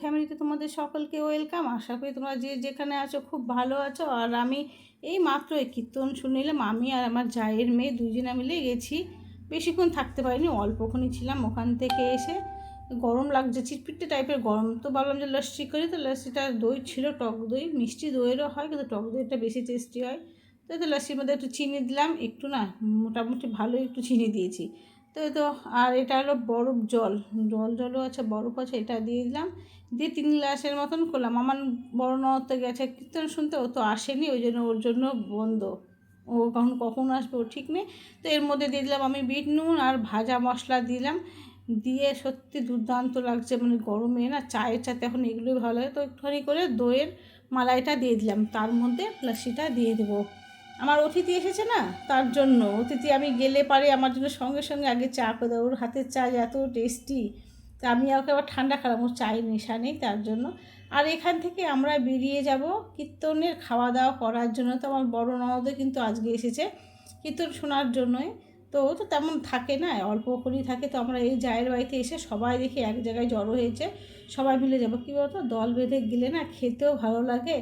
চ্যানেলটি তোমাদের সকলকে ওয়েলকাম। আশা করি তোমরা যে যেখানে আছো খুব ভালো আছো। আর আমি এই মাত্র এই কীর্তন শুনিলাম, আমি আর আমার জায়ের মেয়ে দুজনে মিলে গেছি। বেশিক্ষণ থাকতে পারিনি, অল্পক্ষণই ছিলাম ওখান থেকে এসে। গরম লাগছে, চিটপিটে টাইপের গরম। তো ভাবলাম যে লস্যি করি, তো লস্যিটা দই ছিল, টক দই। মিষ্টি দইয়েরও হয়, কিন্তু টক দইটা বেশি টেস্টি হয়। তো লস্যির মধ্যে একটু চিনি দিলাম, একটু না, মোটামুটি ভালোই একটু চিনি দিয়েছি। তো তো, আর এটা হলো বরফ জল। জল জলও আছে বরফ আছে, এটা দিয়ে দিলাম। দিয়ে তিন গ্লাসের মতন করলাম। আমার বড় ননদ তো গেছে কীর্তন শুনতে, ও তো আসেনি, ওই জন্য ওর জন্য বন্ধ। ও কখন কখন আসবে ও ঠিক নেই। তো এর মধ্যে দিয়ে দিলাম আমি বিট নুন আর ভাজা মশলা দিলাম। দিয়ে সত্যি দুর্দান্ত লাগছে মানে গরমে না চায়ের সাথে এখন এগুলোই ভালো লাগে। তো একটুখানি করে দইয়ের মালাইটা দিয়ে দিলাম। তার মধ্যে লাসিটা দিয়ে দেবো। আমার অতিথি এসেছে না, তার জন্য। অতিথি আমি গেলে পারে আমার জন্য সঙ্গে সঙ্গে আগে চা করে দেবো। ওর হাতের চা এত টেস্টি তা আমি ওকে আবার ঠান্ডা খেলাম ওর চায়ের নেশা নেই তার জন্য। আর এখান থেকে আমরা বেরিয়ে যাব কীর্তনের খাওয়া দাওয়া করার জন্য। তো আমার বড় ননদও কিন্তু আজকে এসেছে কীর্তন শোনার জন্যই। তো ও তো তেমন থাকে না, অল্প করেই থাকে। তো আমরা এই জায়ের বাড়িতে এসে সবাই দেখি এক জায়গায় জড়ো হয়েছে। সবাই মিলে যাব। কী বলতো? দল বেঁধে গেলে না খেতেও ভালো লাগে।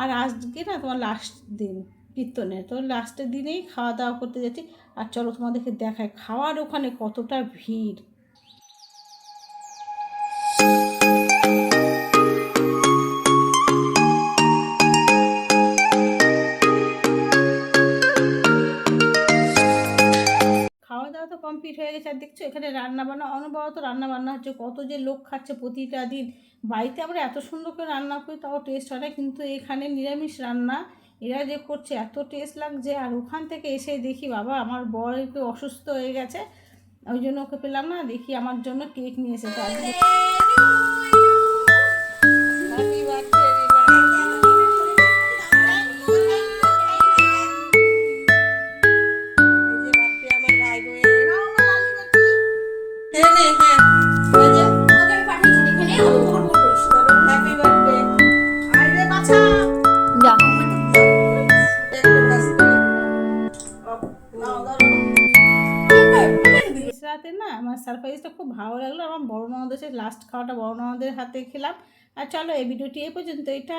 আর আজকে না তোমার লাস্ট দিন। কীর্তনের। তো লাস্টের দিনেই খাওয়া দাওয়া করতে যাচ্ছি। আর চলো তোমাদেরকে দেখায় খাওয়ার ওখানে কতটা ভিড়। কমপ্লিট হয়ে গেছে। আর দেখছ, এখানে রান্না বান্না অনবরত রান্না বান্না হচ্ছে। কত যে লোক খাচ্ছে প্রতিটা দিন। বাড়িতে আমরা এত সুন্দর করে রান্না করি, তাও টেস্ট হয় না। কিন্তু এখানে নিরামিষ রান্না এরা যে করছে, এত টেস্ট লাগছে। আর ওখান থেকে এসে দেখি, বাবা, আমার বর একটু অসুস্থ হয়ে গেছে। ওই জন্য ওকে পেলাম না, দেখি আমার জন্য কেক নিয়ে এসেছে। রাতে না আমার সারপ্রাইজটা খুব ভালো লাগল। আমার বড় ননদের লাস্ট খাওয়াটা বড় ননদের হাতে খেলাম। আর চলো এই ভিডিওটি এ পর্যন্ত এটা